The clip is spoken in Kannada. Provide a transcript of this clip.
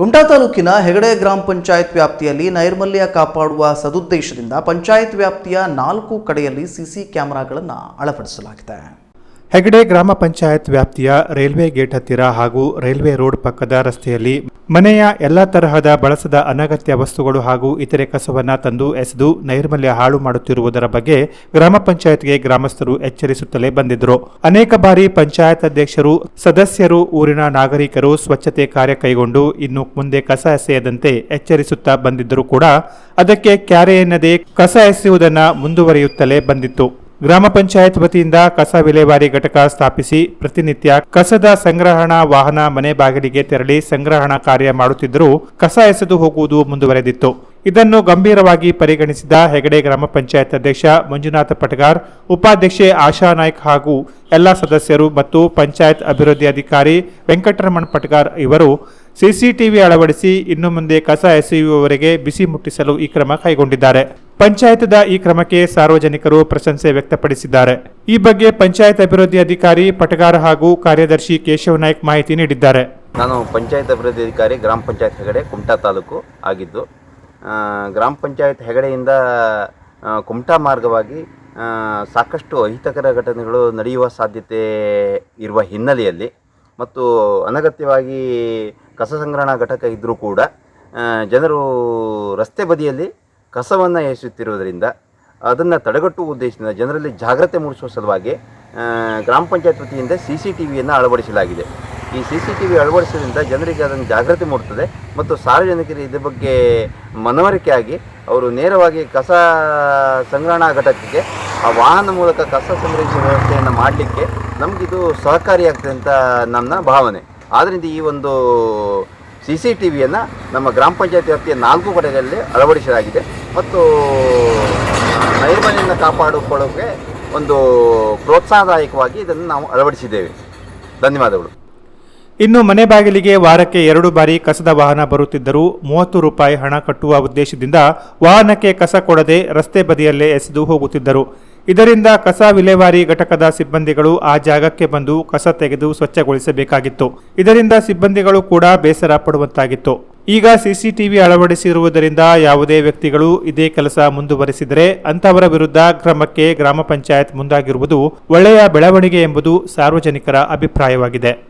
ಕುಮಟಾ ತಾಲೂಕಿನ ಹೆಗಡೆ ಗ್ರಾಮ ಪಂಚಾಯತ್ ವ್ಯಾಪ್ತಿಯಲ್ಲಿ ನೈರ್ಮಲ್ಯ ಕಾಪಾಡುವ ಸದುದ್ದೇಶದಿಂದ ಪಂಚಾಯತ್ ವ್ಯಾಪ್ತಿಯ ನಾಲ್ಕು ಕಡೆಯಲ್ಲಿ ಸಿಸಿ ಕ್ಯಾಮೆರಾಗಳನ್ನು ಅಳವಡಿಸಲಾಗಿದೆ. ಹೆಗಡೆ ಗ್ರಾಮ ಪಂಚಾಯತ್ ವ್ಯಾಪ್ತಿಯ ರೈಲ್ವೆ ಗೇಟ್ ಹತ್ತಿರ ಹಾಗೂ ರೈಲ್ವೆ ರೋಡ್ ಪಕ್ಕದ ರಸ್ತೆಯಲ್ಲಿ ಮನೆಯ ಎಲ್ಲ ತರಹದ ಬಳಸದ ಅನಗತ್ಯ ವಸ್ತುಗಳು ಹಾಗೂ ಇತರೆ ಕಸವನ್ನು ತಂದು ಎಸೆದು ನೈರ್ಮಲ್ಯ ಹಾಳು ಮಾಡುತ್ತಿರುವುದರ ಬಗ್ಗೆ ಗ್ರಾಮ ಪಂಚಾಯತ್ಗೆ ಗ್ರಾಮಸ್ಥರು ಎಚ್ಚರಿಸುತ್ತಲೇ ಬಂದಿದ್ದರು. ಅನೇಕ ಬಾರಿ ಪಂಚಾಯತ್ ಅಧ್ಯಕ್ಷರು, ಸದಸ್ಯರು, ಊರಿನ ನಾಗರಿಕರು ಸ್ವಚ್ಛತೆ ಕಾರ್ಯ ಕೈಗೊಂಡು ಇನ್ನು ಮುಂದೆ ಕಸ ಎಸೆಯದಂತೆ ಎಚ್ಚರಿಸುತ್ತಾ ಬಂದಿದ್ದರೂ ಕೂಡ ಅದಕ್ಕೆ ಕ್ಯಾರೆ ಎನ್ನದೆ ಕಸ ಎಸೆಯುವುದನ್ನು ಮುಂದುವರಿಯುತ್ತಲೇ ಬಂದಿತ್ತು. ಗ್ರಾಮ ಪಂಚಾಯತ್ ವತಿಯಿಂದ ಕಸ ವಿಲೇವಾರಿ ಘಟಕ ಸ್ಥಾಪಿಸಿ ಪ್ರತಿನಿತ್ಯ ಕಸದ ಸಂಗ್ರಹಣಾ ವಾಹನ ಮನೆ ಬಾಗಿಲಿಗೆ ತೆರಳಿ ಸಂಗ್ರಹಣಾ ಕಾರ್ಯ ಮಾಡುತ್ತಿದ್ದರೂ ಕಸ ಎಸೆದು ಹೋಗುವುದು ಮುಂದುವರೆದಿತ್ತು. ಇದನ್ನು ಗಂಭೀರವಾಗಿ ಪರಿಗಣಿಸಿದ ಹೆಗಡೆ ಗ್ರಾಮ ಪಂಚಾಯತ್ ಅಧ್ಯಕ್ಷ ಮಂಜುನಾಥ ಪಟಗಾರ್, ಉಪಾಧ್ಯಕ್ಷೆ ಆಶಾ ನಾಯ್ಕ್ ಹಾಗೂ ಎಲ್ಲ ಸದಸ್ಯರು ಮತ್ತು ಪಂಚಾಯತ್ ಅಭಿವೃದ್ಧಿ ಅಧಿಕಾರಿ ವೆಂಕಟರಮಣ್ ಪಟಗಾರ್ ಇವರು ಸಿಸಿಟಿವಿ ಅಳವಡಿಸಿ ಇನ್ನು ಮುಂದೆ ಕಸ ಎಸೆಯುವವರೆಗೆ ಬಿಸಿ ಮುಟ್ಟಿಸಲು ಈ ಕ್ರಮ ಕೈಗೊಂಡಿದ್ದಾರೆ. ಪಂಚಾಯತ್ದ ಈ ಕ್ರಮಕ್ಕೆ ಸಾರ್ವಜನಿಕರು ಪ್ರಶಂಸೆ ವ್ಯಕ್ತಪಡಿಸಿದ್ದಾರೆ. ಈ ಬಗ್ಗೆ ಪಂಚಾಯತ್ ಅಭಿವೃದ್ಧಿ ಅಧಿಕಾರಿ ಪಟಗಾರ ಹಾಗೂ ಕಾರ್ಯದರ್ಶಿ ಕೇಶವ ನಾಯ್ಕ್ ಮಾಹಿತಿ ನೀಡಿದ್ದಾರೆ. ನಾನು ಪಂಚಾಯತ್ ಅಭಿವೃದ್ಧಿ ಅಧಿಕಾರಿ, ಗ್ರಾಮ ಪಂಚಾಯತ್ ಹೆಗಡೆ, ಕುಮಟಾ ತಾಲೂಕು ಆಗಿದ್ದು ಗ್ರಾಮ ಪಂಚಾಯತ್ ಹೆಗಡೆಯಿಂದ ಕುಮಟಾ ಮಾರ್ಗವಾಗಿ ಸಾಕಷ್ಟು ಅಹಿತಕರ ಘಟನೆಗಳು ನಡೆಯುವ ಸಾಧ್ಯತೆ ಇರುವ ಹಿನ್ನೆಲೆಯಲ್ಲಿ ಮತ್ತು ಅನಗತ್ಯವಾಗಿ ಕಸ ಸಂಗ್ರಹಣಾ ಘಟಕ ಇದ್ದರೂ ಕೂಡ ಜನರು ರಸ್ತೆ ಬದಿಯಲ್ಲಿ ಕಸವನ್ನು ಎಸೆಯುತ್ತಿರುವುದರಿಂದ ಅದನ್ನು ತಡೆಗಟ್ಟುವ ಉದ್ದೇಶದಿಂದ ಜನರಲ್ಲಿ ಜಾಗ್ರತೆ ಮೂಡಿಸುವ ಸಲುವಾಗಿ ಗ್ರಾಮ ಪಂಚಾಯತ್ ವತಿಯಿಂದ ಸಿ ಸಿ ಟಿ ವಿಯನ್ನು ಅಳವಡಿಸಲಾಗಿದೆ. ಈ ಸಿ ಸಿ ಟಿ ವಿ ಅಳವಡಿಸೋದ್ರಿಂದ ಜನರಿಗೆ ಅದನ್ನು ಜಾಗೃತಿ ಮೂಡ್ತದೆ ಮತ್ತು ಸಾರ್ವಜನಿಕರಿಗೆ ಇದ್ರ ಬಗ್ಗೆ ಮನವರಿಕೆ ಆಗಿ ಅವರು ನೇರವಾಗಿ ಕಸ ಸಂಗ್ರಹಣಾ ಘಟಕಕ್ಕೆ, ಆ ವಾಹನ ಮೂಲಕ ಕಸ ಸಂಗ್ರಹಿಸುವ ವ್ಯವಸ್ಥೆಯನ್ನು ಮಾಡಲಿಕ್ಕೆ ನಮಗಿದು ಸಹಕಾರಿಯಾಗ್ತದೆ ಅಂತ ನನ್ನ ಭಾವನೆ. ಆದ್ದರಿಂದ ಈ ಒಂದು ಸಿ ಸಿ ಟಿ ವಿಯನ್ನು ನಮ್ಮ ಗ್ರಾಮ ಪಂಚಾಯತ್ ವ್ಯಾಪ್ತಿಯ ನಾಲ್ಕು ಕಡೆಗಳಲ್ಲಿ ಅಳವಡಿಸಲಾಗಿದೆ. ಮತ್ತು ನೈರ್ಮಲ್ಯವನ್ನು ಕಾಪಾಡಿಕೊಳ್ಳೋಕೆ ಒಂದು ಪ್ರೋತ್ಸಾಹದಾಯಕವಾಗಿ ಇದನ್ನು ನಾವು ಅಳವಡಿಸಿದ್ದೇವೆ. ಧನ್ಯವಾದಗಳು. ಇನ್ನು ಮನೆ ಬಾಗಿಲಿಗೆ ವಾರಕ್ಕೆ ಎರಡು ಬಾರಿ ಕಸದ ವಾಹನ ಬರುತ್ತಿದ್ದರೂ ಮೂವತ್ತು ರೂಪಾಯಿ ಹಣ ಕಟ್ಟುವ ಉದ್ದೇಶದಿಂದ ವಾಹನಕ್ಕೆ ಕಸ ಕೊಡದೆ ರಸ್ತೆ ಬದಿಯಲ್ಲೇ ಎಸೆದು ಹೋಗುತ್ತಿದ್ದರು. ಇದರಿಂದ ಕಸ ವಿಲೇವಾರಿ ಘಟಕದ ಸಿಬ್ಬಂದಿಗಳು ಆ ಜಾಗಕ್ಕೆ ಬಂದು ಕಸ ತೆಗೆದು ಸ್ವಚ್ಛಗೊಳಿಸಬೇಕಾಗಿತ್ತು. ಇದರಿಂದ ಸಿಬ್ಬಂದಿಗಳು ಕೂಡ ಬೇಸರ ಪಡುವಂತಾಗಿತ್ತು. ಈಗ ಸಿಸಿಟಿವಿ ಅಳವಡಿಸಿರುವುದರಿಂದ ಯಾವುದೇ ವ್ಯಕ್ತಿಗಳು ಇದೇ ಕೆಲಸ ಮುಂದುವರೆಸಿದರೆ ಅಂತವರ ವಿರುದ್ಧ ಕ್ರಮಕ್ಕೆ ಗ್ರಾಮ ಪಂಚಾಯತ್ ಮುಂದಾಗಿರುವುದು ಒಳ್ಳೆಯ ಬೆಳವಣಿಗೆ ಎಂಬುದು ಸಾರ್ವಜನಿಕರ ಅಭಿಪ್ರಾಯವಾಗಿದೆ.